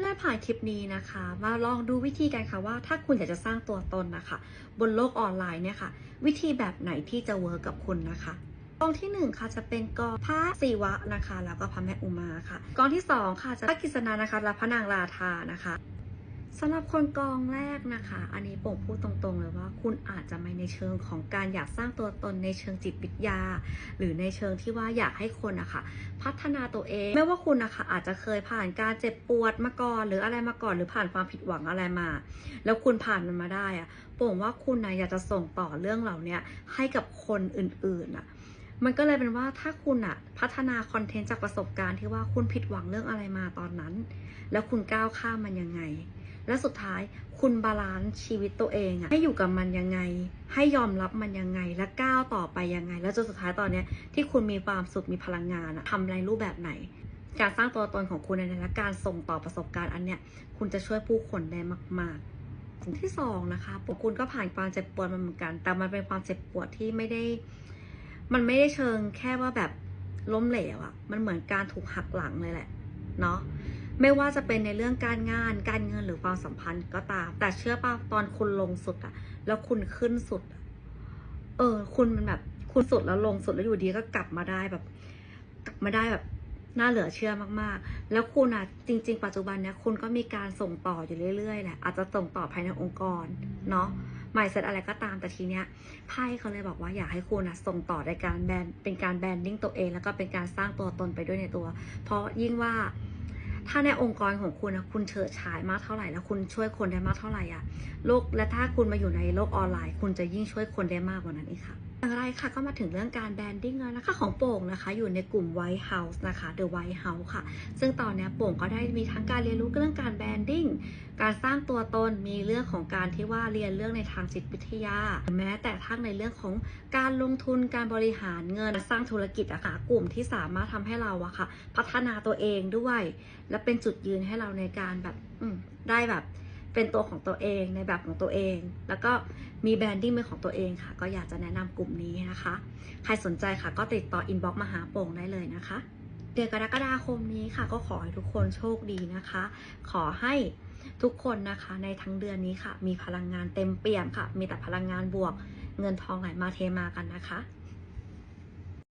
และผ่านคลิปนี้นะคะ มาลองดูวิธีกันค่ะว่าถ้าคุณอยากจะสร้างตัวตนนะคะ บนโลกออนไลน์เนี่ยค่ะ วิธีแบบไหนที่จะเวิร์กกับคุณนะคะกองที่หนึ่งค่ะจะเป็นกองพระศิวะนะคะ แล้วก็พระแม่อุมาค่ะกองที่สองค่ะจะพระกิษณานะคะและพระนางราธานะคะ สำหรับคนกองแรกนะคะ อันนี้โป่งพูดตรงๆเลยว่าคุณอาจจะไม่ในเชิงของการอยากสร้างตัวตนในเชิงจิตวิทยา หรือในเชิงที่ว่าอยากให้คนนะคะพัฒนาตัวเอง ไม่ว่าคุณนะคะอาจจะเคยผ่านการเจ็บปวดมาก่อนหรืออะไรมาก่อนหรือผ่านความผิดหวังอะไรมา แล้วคุณผ่านมันมาได้อะโป่งว่าคุณนะอยากจะส่งต่อเรื่องเหล่านี้ให้กับคนอื่นๆอะมันก็เลยเป็นว่าถ้าคุณอะพัฒนาคอนเทนต์จากประสบการณ์ที่ว่าคุณผิดหวังเรื่องอะไรมาตอนนั้น แล้วคุณก้าวข้ามมันยังไง และสุดท้ายคุณบาลานซ์ชีวิตตัวเองอะให้อยู่กับมันยังไง ให้ยอมรับมันยังไง และก้าวต่อไปยังไง แล้วจนสุดท้ายตอนเนี้ยที่คุณมีความสุขมีพลังงานอะทำในรูปแบบไหน การสร้างตัวตนของคุณในและการส่งต่อประสบการณ์อันเนี้ยคุณจะช่วยผู้คนได้มาก ๆ สิ่งที่สองนะคะคุณก็ผ่านความเจ็บปวดมาเหมือนกัน แต่มันเป็นความเจ็บปวดที่ไม่ได้ มันไม่ได้เชิงแค่ว่าแบบล้มเหลวอะมันเหมือนการถูกหักหลังเลยแหละเนาะ ไม่ว่าจะเป็นในเรื่องการงาน การเงินหรือความสัมพันธ์ก็ตาม แต่เชื่อป่ะตอนคุณลงสุดอะแล้วคุณขึ้นสุด เออ คุณมันแบบคุณสุดแล้วลงสุดแล้วอยู่ดีก็กลับมาได้แบบ กลับมาได้แบบน่าเหลือเชื่อมากๆ แล้วคุณอะจริง ๆ ปัจจุบันเนี้ยคุณก็มีการส่งต่ออยู่เรื่อยๆแหละอาจจะส่งต่อภายในองค์กรเนาะหมายเสร็จอะไรก็ตามแต่ทีเนี้ยไพ่เขาเลยบอกว่าอยากให้คุณอะส่งต่อในการแบนเป็นการแบนดิ้งตัวเอง แล้วก็เป็นการสร้างตัวตนไปด้วยในตัว เพราะยิ่งว่า ถ้าในองค์กรของคุณนะคุณเฉิดฉายมากเท่าไหร่ แล้วคุณช่วยคนได้มากเท่าไหร่อะโลกและถ้าคุณมาอยู่ในโลกออนไลน์ คุณจะยิ่งช่วยคนได้มากกว่านั้นอีกค่ะ อย่างไรค่ะก็มาถึงเรื่องการแบรนดิ้งแล้วนะคะของโป่งนะคะ อยู่ในกลุ่ม White House นะคะ The White House ค่ะ ซึ่งตอนนี้โป่งก็ได้มีทั้งการเรียนรู้เรื่องการแบรนดิ้งการสร้างตัวตนมีเรื่องของการที่ว่าเรียนเรื่องในทางจิตวิทยา แม้แต่ทั้งในเรื่องของการลงทุนการบริหารเงินสร้างธุรกิจอะค่ะกลุ่มที่สามารถทำให้เราอะค่ะ พัฒนาตัวเองด้วย และเป็นจุดยืนให้เราในการแบบได้แบบ เป็นตัวของตัวเองในแบบของตัวเอง แล้วก็มีแบรนดิ้งเป็นของตัวเองค่ะ ก็อยากจะแนะนำกลุ่มนี้นะคะ ใครสนใจค่ะก็ติดต่ออินบ็อกซ์มาหาโป่งได้เลยนะคะ เดือนกรกฎาคมนี้ค่ะ ก็ขอให้ทุกคนโชคดีนะคะ ขอให้ทุกคนนะคะในทั้งเดือนนี้ค่ะ มีพลังงานเต็มเปี่ยมค่ะ มีแต่พลังงานบวก เงินทองไหลมาเทมากันนะคะ